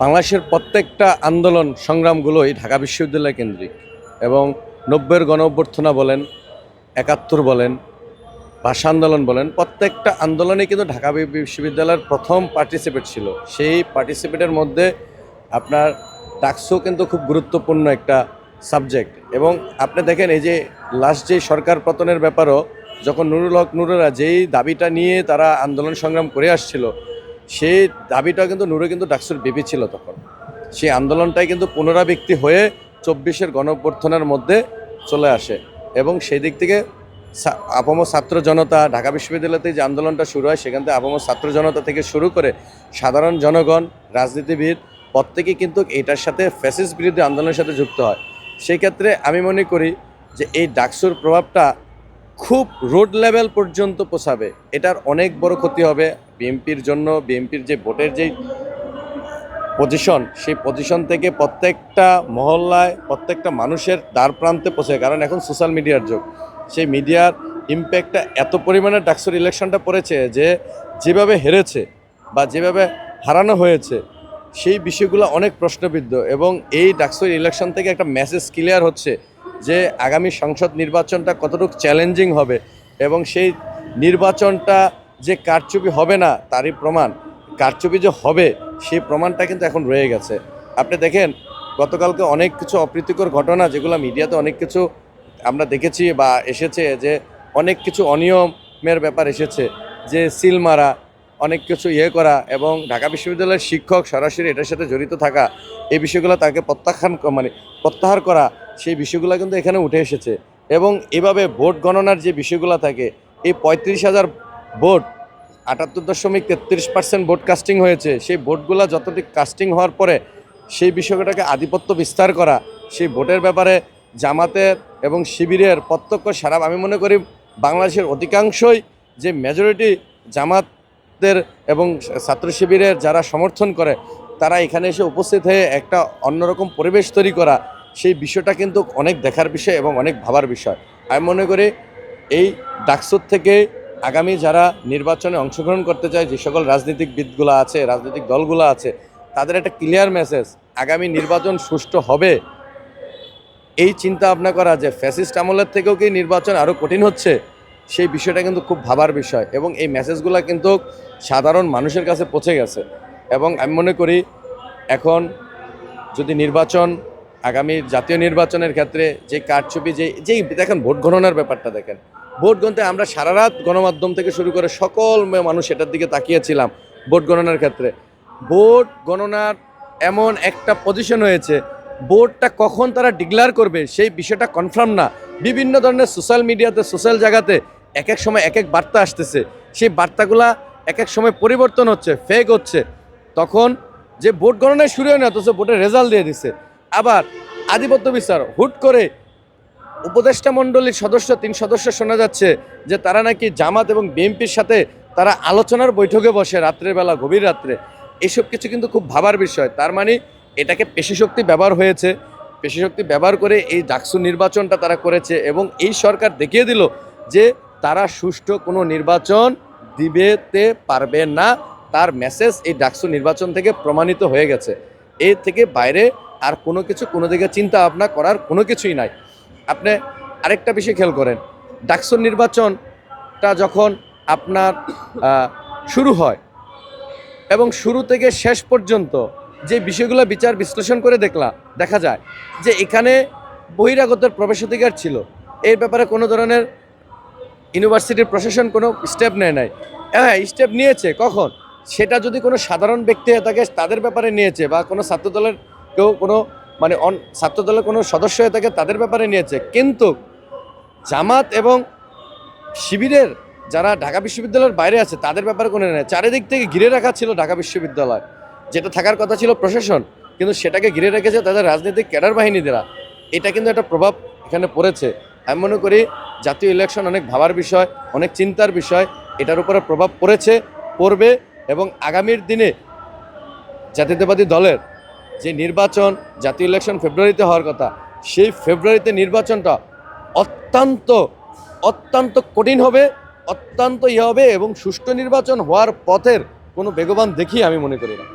বাংলাদেশের প্রত্যেকটা আন্দোলন সংগ্রামগুলোই ঢাকা বিশ্ববিদ্যালয় কেন্দ্রিক এবং নব্বইয়ের গণ অভ্যর্থনা বলেন, একাত্তর বলেন, ভাষা আন্দোলন বলেন, প্রত্যেকটা আন্দোলনে কিন্তু ঢাকা বিশ্ববিদ্যালয়ের প্রথম পার্টিসিপেট ছিল। সেই পার্টিসিপেটের মধ্যে আপনার ডাকসু কিন্তু খুব গুরুত্বপূর্ণ একটা সাবজেক্ট এবং আপনি দেখেন এই যে লাস্ট যে সরকার পতনের ব্যাপারও, যখন নুরুল হক নুরেরা যেই দাবিটা নিয়ে তারা আন্দোলন সংগ্রাম করে আসছিল সেই দাবিটা কিন্তু নুরে কিন্তু ডাকসুর বিপি ছিল তখন। সেই আন্দোলনটাই কিন্তু পুনরাবৃত্তি হয়ে চব্বিশের গণঅভ্যর্থনার মধ্যে চলে আসে এবং সেই দিক থেকে আপাম ছাত্র জনতা, ঢাকা বিশ্ববিদ্যালয়তে যে আন্দোলনটা শুরু হয়, সেখান থেকে আপাম ছাত্র জনতা থেকে শুরু করে সাধারণ জনগণ, রাজনীতিবিদ প্রত্যেকেই কিন্তু এটার সাথে ফ্যাসিস বিরোধী আন্দোলনের সাথে যুক্ত হয়। সেই ক্ষেত্রে আমি মনে করি যে এই ডাকসুর প্রভাবটা খুব রোড লেভেল পর্যন্ত পৌঁছাবে এটার অনেক বড় ক্ষতি হবে। বিএনপির জন্য, বিএনপির যে ভোটের যেই পজিশন সেই পজিশন থেকে প্রত্যেকটা মহল্লায়, প্রত্যেকটা মানুষের দ্বার প্রান্তে পৌঁছে। কারণ এখন সোশ্যাল মিডিয়ার যুগ। সেই মিডিয়ার ইম্প্যাক্টটা এত পরিমাণে ডাকসুর ইলেকশনটা পড়েছে যে, যেভাবে হেরেছে বা যেভাবে হারানো হয়েছে, সেই বিষয়গুলো অনেক প্রশ্নবিদ্ধ। এবং এই ডাকসুর ইলেকশন থেকে একটা মেসেজ ক্লিয়ার হচ্ছে যে, আগামী সংসদ নির্বাচনটা কতটুকু চ্যালেঞ্জিং হবে। এবং সেই নির্বাচনটা যে কারচুপি হবে না, তারই প্রমাণ। কারচুপি যে হবে, সেই প্রমাণটা কিন্তু এখন রয়ে গেছে। আপনি দেখেন, গতকালকে অনেক কিছু অপ্রীতিকর ঘটনা, যেগুলো মিডিয়াতে অনেক কিছু আমরা দেখেছি বা এসেছে যে, অনেক কিছু অনিয়মের ব্যাপার এসেছে। যে সিল মারা, অনেক কিছু ইয়ে করা এবং ঢাকা বিশ্ববিদ্যালয়ের শিক্ষক সরাসরি এটার সাথে জড়িত থাকা, এই বিষয়গুলো তাকে প্রত্যাখ্যান মানে প্রত্যাহার করা, সেই বিষয়গুলো কিন্তু এখানে উঠে এসেছে। এবং এভাবে ভোট গণনার যে বিষয়গুলো থাকে, এই পঁয়ত্রিশ হাজার ভোট আটাত্তর দশমিক তেত্রিশ পার্সেন্ট ভোট কাস্টিং হয়েছে। সেই ভোটগুলো যতটুকু কাস্টিং হওয়ার পরে সেই বিষয়টাকে আধিপত্য বিস্তার করা, সেই ভোটের ব্যাপারে জামাতের এবং শিবিরের প্রত্যক্ষ সারা, আমি মনে করি বাংলাদেশের অধিকাংশই যে মেজরিটি জামাতের এবং ছাত্র শিবিরের যারা সমর্থন করে, তারা এখানে এসে উপস্থিত হয়ে একটা অন্যরকম পরিবেশ তৈরি করা, সেই বিষয়টা কিন্তু অনেক দেখার বিষয় এবং অনেক ভাবার বিষয়। আমি মনে করি এই ডাকসুর থেকে আগামী যারা নির্বাচনে অংশগ্রহণ করতে চায়, যে সকল রাজনৈতিক রাজনীতিকবিদগুলো আছে, রাজনৈতিক দলগুলো আছে, তাদের একটা ক্লিয়ার মেসেজ আগামী নির্বাচন সুষ্ঠু হবে। এই চিন্তা ভাবনা করা যে ফ্যাসিস্ট আমলের থেকেও কি নির্বাচন আরও কঠিন হচ্ছে, সেই বিষয়টা কিন্তু খুব ভাবার বিষয় এবং এই মেসেজগুলো কিন্তু সাধারণ মানুষের কাছে পৌঁছে গেছে। এবং আমি মনে করি, এখন যদি নির্বাচন, আগামী জাতীয় নির্বাচনের ক্ষেত্রে যে কারচুপি, যে, যেই, দেখেন ভোট গণনার ব্যাপারটা দেখেন ভোট গণতে আমরা সারা রাত গণমাধ্যম থেকে শুরু করে সকল মানুষ এটার দিকে তাকিয়েছিলাম ভোট গণনার ক্ষেত্রে। ভোট গণনার এমন একটা পজিশন হয়েছে, ভোটটা কখন তারা ডিক্লেয়ার করবে সেই বিষয়টা কনফার্ম না। বিভিন্ন ধরনের সোশ্যাল মিডিয়াতে সোশ্যাল জায়গাতে এক এক সময় এক এক বার্তা আসতেছে। সেই বার্তাগুলা এক এক সময় পরিবর্তন হচ্ছে ফেক হচ্ছে। তখন যে ভোট গণনায় শুরু হয় না অথচ ভোটের রেজাল্ট দিয়ে দিছে। আবার আধিপত্য বিচার, হুট করে উপদেষ্টা মণ্ডলীর সদস্য, তিন সদস্য শোনা যাচ্ছে যে তারা নাকি জামাত এবং বিএনপির সাথে তারা আলোচনার বৈঠকে বসে রাত্রের বেলা, গভীর রাত্রে। এসব কিছু কিন্তু খুব ভাবার বিষয়। তার মানে এটাকে পেশি শক্তি ব্যবহার হয়েছে। পেশি শক্তি ব্যবহার করে এই ডাকসু নির্বাচনটা তারা করেছে এবং এই সরকার দেখিয়ে দিল যে তারা সুষ্ঠু কোনো নির্বাচন দিবেতে পারবে না। তার মেসেজ এই ডাকসু নির্বাচন থেকে প্রমাণিত হয়ে গেছে। এর থেকে বাইরে আর কোনো কিছু কোনো দিকে চিন্তা ভাবনা করার কোনো কিছুই নাই। আপনি আরেকটা বিষয় খেয়াল করেন। ডাকসুর নির্বাচনটা যখন আপনার শুরু হয় এবং শুরু থেকে শেষ পর্যন্ত যে বিষয়গুলো বিচার বিশ্লেষণ করে দেখলা, দেখা যায় যে এখানে বহিরাগতের প্রবেশাধিকার ছিল। এই ব্যাপারে কোনো ধরনের ইউনিভার্সিটির প্রশাসন কোনো স্টেপ নেয় নাই। হ্যাঁ স্টেপ নিয়েছে, কখন? সেটা যদি কোনো সাধারণ ব্যক্তি হয়ে থাকে, তাদের ব্যাপারে নিয়েছে বা কোনো ছাত্রদলের কেউ কোনো মানে অন ছাত্রদলের কোনো সদস্য হয়ে থাকে তাদের ব্যাপারে নিয়েছে। কিন্তু জামাত এবং শিবিরের যারা ঢাকা বিশ্ববিদ্যালয়ের বাইরে আছে, তাদের ব্যাপারে কোনো নেই। চারিদিক থেকে ঘিরে রাখা ছিল ঢাকা বিশ্ববিদ্যালয়। যেটা থাকার কথা ছিল প্রশাসন, কিন্তু সেটাকে ঘিরে রেখেছে তাদের রাজনৈতিক ক্যাডার বাহিনীদেরা এটা কিন্তু একটা প্রভাব এখানে পড়েছে। আমি মনে করি জাতীয় ইলেকশন অনেক ভাবার বিষয়, অনেক চিন্তার বিষয়। এটার উপরে প্রভাব পড়েছে, পড়বে এবং আগামীর দিনে জাতীয়তাবাদী দলের যে নির্বাচন, জাতীয় ইলেকশন ফেব্রুয়ারিতে হওয়ার কথা, সেই ফেব্রুয়ারিতে নির্বাচনটা অত্যন্ত অত্যন্ত কঠিন হবে, অত্যন্ত ইয়ে হবে এবং সুষ্ঠু নির্বাচন হওয়ার পথের কোনো বেগবান দেখি আমি মনে করি না।